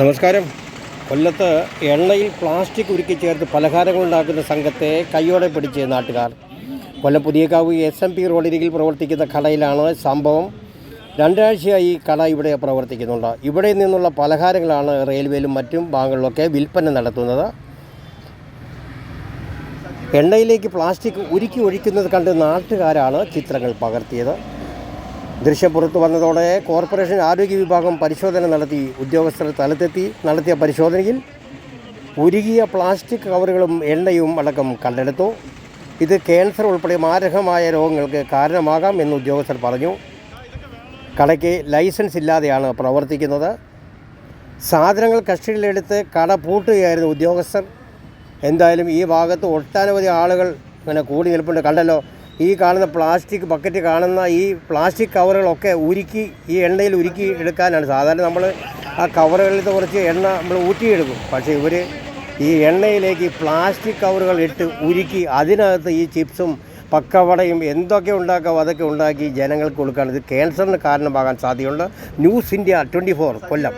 നമസ്കാരം. കൊല്ലത്ത് എണ്ണയിൽ പ്ലാസ്റ്റിക് ഉരുക്കി ചേർത്ത് പലഹാരങ്ങൾ ഉണ്ടാക്കുന്ന സംഘത്തെ കൈയോടെ പിടിച്ച് നാട്ടുകാർ. Kollam Puthiyakavu S M P റോഡിരികിൽ പ്രവർത്തിക്കുന്ന കടയിലാണ് സംഭവം. രണ്ടാഴ്ചയായി കട ഇവിടെ പ്രവർത്തിക്കുന്നുണ്ട്. ഇവിടെ നിന്നുള്ള പലഹാരങ്ങളാണ് റെയിൽവേയിലും മറ്റും ഭാഗങ്ങളിലൊക്കെ വിൽപ്പന നടത്തുന്നത്. എണ്ണയിലേക്ക് പ്ലാസ്റ്റിക് ഉരുക്കി ഒഴിക്കുന്നത് കണ്ട് നാട്ടുകാരാണ് ചിത്രങ്ങൾ പകർത്തിയത്. ദൃശ്യം പുറത്തു വന്നതോടെ കോർപ്പറേഷൻ ആരോഗ്യ വിഭാഗം പരിശോധന നടത്തി ഉദ്യോഗസ്ഥർ സ്ഥലത്തെത്തി നടത്തിയ പരിശോധനയിൽ ഉരുകിയ പ്ലാസ്റ്റിക് കവറുകളും എണ്ണയും അടക്കം കണ്ടെടുത്തു. ഇത് ക്യാൻസർ ഉൾപ്പെടെ മാരകമായ രോഗങ്ങൾക്ക് കാരണമാകാം എന്ന് ഉദ്യോഗസ്ഥർ പറഞ്ഞു. കടയ്ക്ക് ലൈസൻസ് ഇല്ലാതെയാണ് പ്രവർത്തിക്കുന്നത്. സാധനങ്ങൾ കസ്റ്റഡിയിലെടുത്ത് കട പൂട്ടുകയായിരുന്നു ഉദ്യോഗസ്ഥർ. എന്തായാലും ഈ ഭാഗത്ത് ഒട്ടനവധി ആളുകൾ ഇങ്ങനെ കൂടി നിൽപ്പുണ്ട്. കണ്ടല്ലോ ഈ കാണുന്ന പ്ലാസ്റ്റിക് ബക്കറ്റ് കാണുന്ന ഈ പ്ലാസ്റ്റിക് കവറുകളൊക്കെ ഉരുക്കി ഈ എണ്ണയിൽ ഉരുക്കി എടുക്കാനാണ്. സാധാരണ നമ്മൾ ആ കവറുകളിൽ കുറച്ച് എണ്ണ നമ്മൾ ഊറ്റിയെടുക്കും. പക്ഷേ ഇവർ ഈ എണ്ണയിലേക്ക് പ്ലാസ്റ്റിക് കവറുകൾ ഇട്ട് ഉരുക്കി അതിനകത്ത് ഈ ചിപ്സും പക്കവടയും എന്തൊക്കെ ഉണ്ടാക്കാം അതൊക്കെ ഉണ്ടാക്കി ജനങ്ങൾക്ക് കൊടുക്കുകയാണ് ഇത് ക്യാൻസറിന് കാരണമാകാൻ സാധ്യതയുണ്ട്. News India twenty four Kollam.